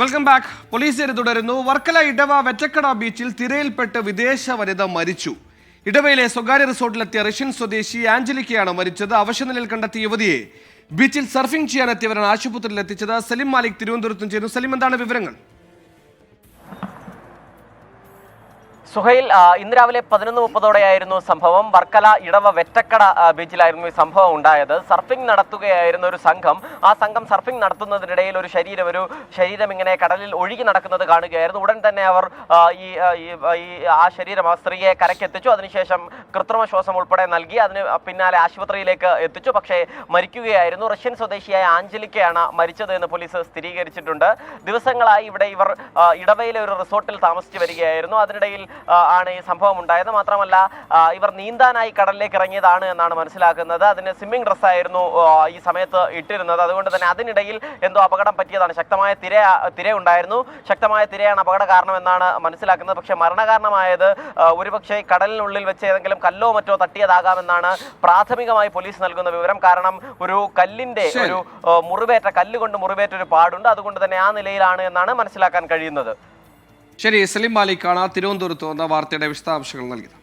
Welcome back പോലീസിന് തുടരുന്നു. വർക്കല ഇടവ വെറ്റക്കട ബീച്ചിൽ തിരയിൽപ്പെട്ട് വിദേശ വനിത മരിച്ചു. ഇടവയിലെ സ്വകാര്യ റിസോർട്ടിലെത്തിയ റഷ്യൻ സ്വദേശി ആഞ്ചലിക്കയാണ് മരിച്ചത്. അവശനിലയിൽ കണ്ടെത്തിയ യുവതിയെ ബീച്ചിൽ സർഫിംഗ് ചെയ്യാനെത്തിയവരാണ് ആശുപത്രിയിൽ എത്തിച്ചത് സലിം മാലിക് തിരുവനന്തപുരത്തും ചേരുന്നു. സലിം എന്താണ് വിവരങ്ങൾ? സുഹൈൽ ഇന്ന് രാവിലെ പതിനൊന്ന് മുപ്പതോടെയായിരുന്നു സംഭവം. വർക്കല ഇടവ വെറ്റക്കട ബീച്ചിലായിരുന്നു ഈ സംഭവം ഉണ്ടായത്. സർഫിംഗ് നടത്തുകയായിരുന്ന ഒരു സംഘം ആ സംഘം സർഫിംഗ് നടത്തുന്നതിനിടയിൽ ഒരു ശരീരം ഒരു ശരീരം ഇങ്ങനെ കടലിൽ ഒഴുകി നടക്കുന്നത് കാണുകയായിരുന്നു. ഉടൻ തന്നെ അവർ ഈ ആ, ശരീരം ആ സ്ത്രീയെ കരക്കെത്തിച്ചു അതിനുശേഷം കൃത്രിമ ശ്വാസം ഉൾപ്പെടെ നൽകി. അതിന് പിന്നാലെ ആശുപത്രിയിലേക്ക് എത്തിച്ചു. പക്ഷേ മരിക്കുകയായിരുന്നു. റഷ്യൻ സ്വദേശിയായ ആഞ്ചലിക്കയാണ് മരിച്ചത് എന്ന് പോലീസ് സ്ഥിരീകരിച്ചിട്ടുണ്ട്. ദിവസങ്ങളായി ഇവിടെ ഇവർ ഇടവയിലെ ഒരു റിസോർട്ടിൽ താമസിച്ചു വരികയായിരുന്നു. അതിനിടയിൽ ആണ് ഈ സംഭവം ഉണ്ടായത്. മാത്രമല്ല ഇവർ നീന്താനായി കടലിലേക്ക് ഇറങ്ങിയതാണ് എന്നാണ് മനസ്സിലാക്കുന്നത്. അതിന് സ്വിമ്മിംഗ് ഡ്രസ്സായിരുന്നു ഈ സമയത്ത് ഇട്ടിരുന്നത്. അതുകൊണ്ട് തന്നെ അതിനിടയിൽ എന്തോ അപകടം പറ്റിയതാണ്. ശക്തമായ തിര തിര ഉണ്ടായിരുന്നു. ശക്തമായ തിരയാണ് അപകട കാരണമെന്നാണ് മനസ്സിലാക്കുന്നത്. പക്ഷേ മരണകാരണമായത് ഒരുപക്ഷെ കടലിനുള്ളിൽ വെച്ച് ഏതെങ്കിലും കല്ലോ മറ്റോ തട്ടിയതാകാമെന്നാണ് പ്രാഥമികമായി പോലീസ് നൽകുന്ന വിവരം. കാരണം ഒരു കല്ലിന്റെ ഒരു മുറിവേറ്റ കല്ലുകൊണ്ട് മുറിവേറ്റ ഒരു പാടുണ്ട്. അതുകൊണ്ട് തന്നെ ആ നിലയിലാണ് എന്നാണ് മനസ്സിലാക്കാൻ കഴിയുന്നത്. ശരി സലിം മാലിക്കാണ് തിരുവനന്തപുരത്ത് വന്ന വാർത്തയുടെ വിശദാംശങ്ങൾ നൽകിയത്.